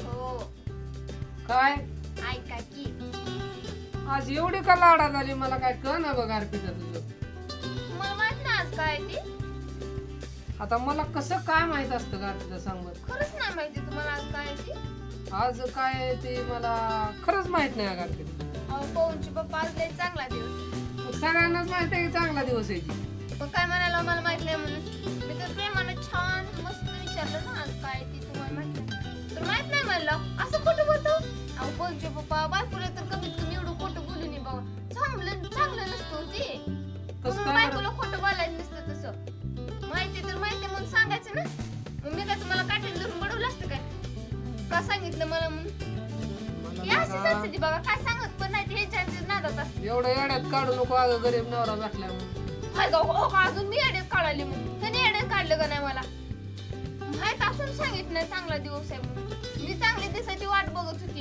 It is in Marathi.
हो काय? ऐका की आज एवढी का लाडा झाली मला काय कळ ना बघ अर्पिता तुझं. माहीत ना आज काय ते आता मला कसं काय माहीत असतं का अर्पिता सांग बरं. खरंच नाही माहिती तुम्हाला आज काय आहे ते आज काय ते मला खरंच माहीत नाही अगं अर्पिता. अहो पवनची पप्पा आज लय चांगला दिवस. मग सगळ्यांनाच माहीत आहे की चांगला दिवस आहे ती मग काय म्हणाला मला माहीत नाही म्हणून? मी तर का सांगितलं मला म्हणून. हे अशीच असते ती काय सांगत पण नाही नादात असते. एवढं येड्यात काढू नको अगं गरीब नवरा भेटल्या म्हणून. हाय गं, हो का अजून मी येड्यात काढाली त्याने का नाही मला. माहीत असून सांगितलं चांगला दिवस आहे म्हणून. मी